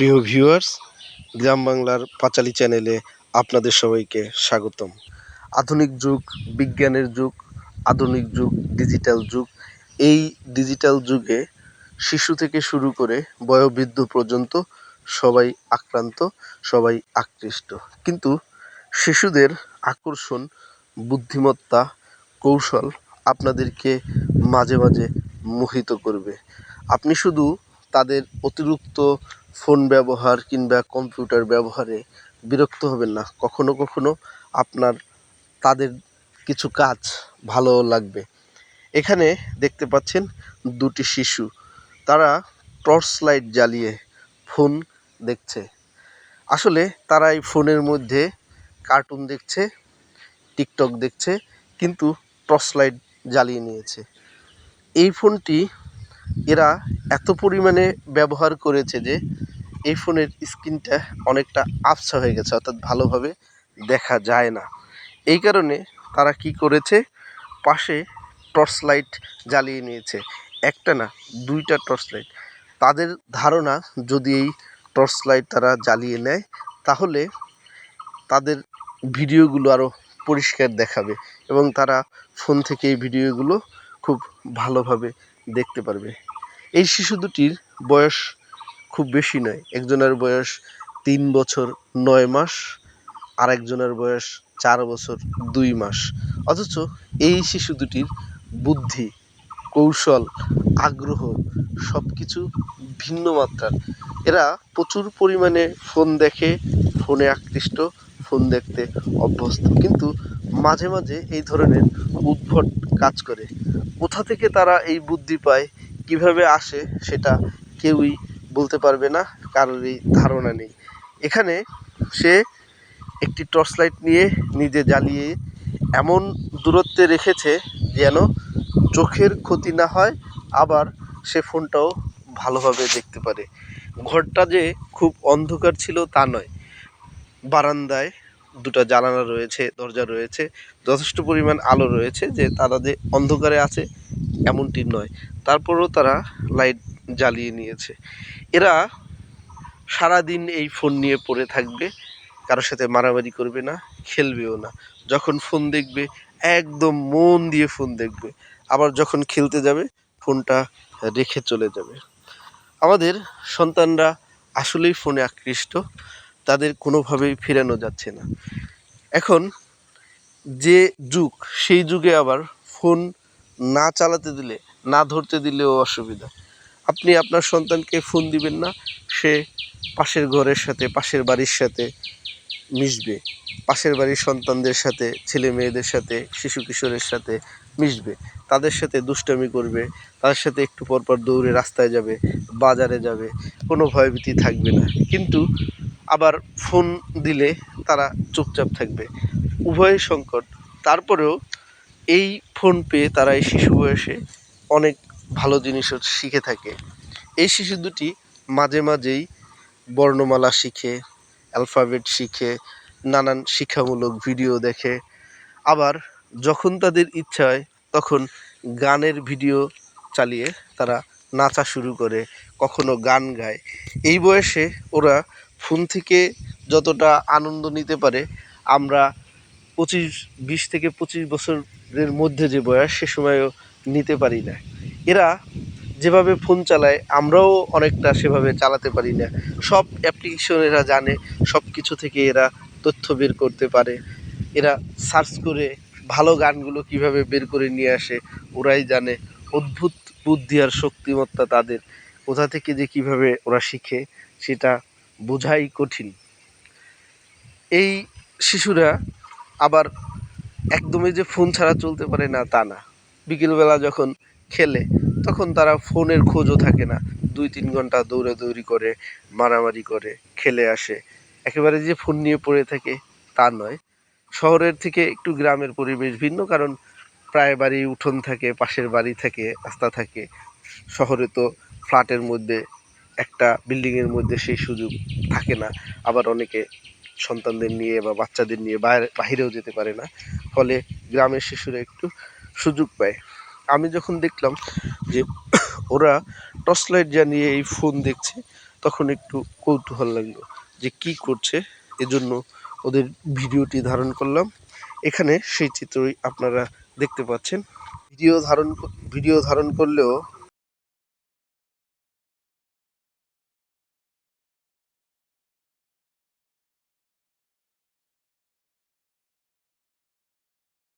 প্রিয় ভিউয়ার্স গ্রাম বাংলার পাঁচালী চ্যানেলে আপনাদের সবাইকে স্বাগতম। আধুনিক যুগ, বিজ্ঞানের যুগ, আধুনিক যুগ ডিজিটাল যুগ। এই ডিজিটাল যুগে শিশু থেকে শুরু করে বয়োবৃদ্ধ পর্যন্ত সবাই আক্রান্ত, সবাই আকৃষ্ট। কিন্তু শিশুদের আকর্ষণ, বুদ্ধিমত্তা, কৌশল আপনাদেরকে মাঝে মাঝে মোহিত করবে। আপনি শুধু তাদের অতিরিক্ত ফোন ব্যবহার কিংবা কম্পিউটার ব্যবহারে বিরক্ত হবেন না। কখনো কখনো আপনার তাদের কিছু কাজ ভালোও লাগবে। এখানে দেখতে পাচ্ছেন দুটি শিশু। তারা টর্চ লাইট জ্বালিয়ে ফোন দেখছে। আসলে তারা এই ফোনের মধ্যে কার্টুন দেখছে, টিকটক দেখছে, কিন্তু টর্চ লাইট জ্বালিয়ে নিয়েছে। এই ফোনটি এরা এত পরিমাণে ব্যবহার করেছে যে এই ফোনের স্ক্রিনটা অনেকটা আবছা হয়ে গেছে, অর্থাৎ ভালোভাবে দেখা যায় না। এই কারণে তারা কি করেছে? পাশে টর্চ লাইট জ্বালিয়ে নিয়েছে। একটা না, দুইটা টর্চ লাইট। তাদের ধারণা, যদি এই টর্চ লাইট তারা জ্বালিয়ে নেয়, তাহলে তাদের ভিডিওগুলো আরও পরিষ্কার দেখাবে এবং তারা ফোন থেকে এই ভিডিওগুলো খুব ভালোভাবে দেখতে পারবে। এই শিশু দুটির বয়স খুব বেশি নয়। একজনের বয়স তিন বছর নয় মাস আর একজনের বয়স চার বছর দুই মাস। অথচ এই শিশু দুটির বুদ্ধি, কৌশল, আগ্রহ সব কিছু ভিন্ন মাত্রার। এরা প্রচুর পরিমাণে ফোন দেখে, ফোনে আকৃষ্ট, ফোন দেখতে অভ্যস্ত। কিন্তু মাঝে মাঝে এই ধরনের উদ্ভট কাজ করে। কোথা থেকে তারা এই বুদ্ধি পায়, কীভাবে আসে সেটা কেউই বলতে পারবে না, কারোরই ধারণা নেই। এখানে সে একটি টর্চ লাইট নিয়ে নিজে জ্বালিয়ে এমন দূরত্বে রেখেছে যেন চোখের ক্ষতি না হয়, আবার সে ফোনটাও ভালোভাবে দেখতে পারে। ঘরটা যে খুব অন্ধকার ছিল তা নয়, বারান্দায় দুটো জানালা রয়েছে, দরজা রয়েছে, যথেষ্ট পরিমাণ আলো রয়েছে যে তারা যে অন্ধকারে আছে এমনটি নয়। তারপরেও তারা লাইট জ্বালিয়ে নিয়েছে। এরা সারাদিন এই ফোন নিয়ে পড়ে থাকবে, কারোর সাথে মারামারি করবে না, খেলবেও না। যখন ফোন দেখবে, একদম মন দিয়ে ফোন দেখবে। আবার যখন খেলতে যাবে, ফোনটা রেখে চলে যাবে। আমাদের সন্তানরা আসলেই ফোনে আকৃষ্ট। তাদের কোনোভাবেই ফেরানো যাচ্ছে না। এখন যে যুগ, সেই যুগে আবার ফোন না চালাতে দিলে, না ধরতে দিলেও অসুবিধা। আপনি আপনার সন্তানকে ফোন দিবেন না, সে পাশের ঘরের সাথে, পাশের বাড়ির সাথে মিশবে। পাশের বাড়ির সন্তানদের সাথে, ছেলে মেয়েদের সাথে, শিশু কিশোরের সাথে মিশবে। তাদের সাথে দুষ্টামি করবে, তাদের সাথে একটু পর পর দৌড়ে রাস্তায় যাবে, বাজারে যাবে, কোনো ভয়ভীতি থাকবে না। কিন্তু আবার ফোন দিলে তারা চুপচাপ থাকবে। উভয় সংকট। তারপরেও এই ফোন পেয়ে তারা এই শিশু বয়সে অনেক ভালো জিনিসও শিখে থাকে। এই শিশু দুটি মাঝে মাঝেই বর্ণমালা শিখে, অ্যালফাবেট শিখে, নানান শিক্ষামূলক ভিডিও দেখে। আবার যখন তাদের ইচ্ছা হয়, তখন গানের ভিডিও চালিয়ে তারা নাচা শুরু করে, কখনো গান গায়। এই বয়সে ওরা ফোন থেকে যতটা আনন্দ নিতে পারে, আমরা পঁচিশ, বিশ থেকে পঁচিশ বছরের মধ্যে যে বয়স, সে সময়ও নিতে পারি না। এরা যেভাবে ফোন চালায়, আমরাও অনেকটা সেভাবে চালাতে পারি না। সব অ্যাপ্লিকেশন এরা জানে, সব কিছু থেকে এরা তথ্য বের করতে পারে। এরা সার্চ করে ভালো গানগুলো কীভাবে বের করে নিয়ে আসে, ওরাই জানে। অদ্ভুত বুদ্ধি আর শক্তিমত্তা তাদের। কোথা থেকে যে কীভাবে ওরা শিখে, সেটা বোঝাই কঠিন। এই শিশুরা আবার একদমই যে ফোন ছাড়া চলতে পারে না তা না। বিকেলবেলা যখন খেলে, তখন তারা ফোনের খোঁজও থাকে না। দুই তিন ঘণ্টা দৌড়াদৌড়ি করে, মারামারি করে, খেলে আসে। একেবারে যে ফোন নিয়ে পড়ে থাকে তা নয়। শহরের থেকে একটু গ্রামের পরিবেশ ভিন্ন, কারণ প্রায় বাড়ি উঠোন থাকে, পাশের বাড়ি থাকে, রাস্তা থাকে। শহরে তো ফ্ল্যাটের মধ্যে একটা বিল্ডিংয়ের মধ্যে সেই সুযোগ থাকে না। আবার অনেকে সন্তানদের নিয়ে বা বাচ্চাদের নিয়ে বাইরে, বাহিরেও যেতে পারে না। ফলে গ্রামের শিশুরা একটু সুযোগ পায়। আমি যখন দেখলাম যে ওরা টর্চ লাইট জ্বালিয়ে এই ফোন দেখছে, তখন একটু কৌতূহল লাগল যে কি করছে। এজন্য ওদের ভিডিওটি ধারণ করলাম। এখানে সেই চিত্রই আপনারা দেখতে পাচ্ছেন। ভিডিও ধারণ ভিডিও ধারণ করলেও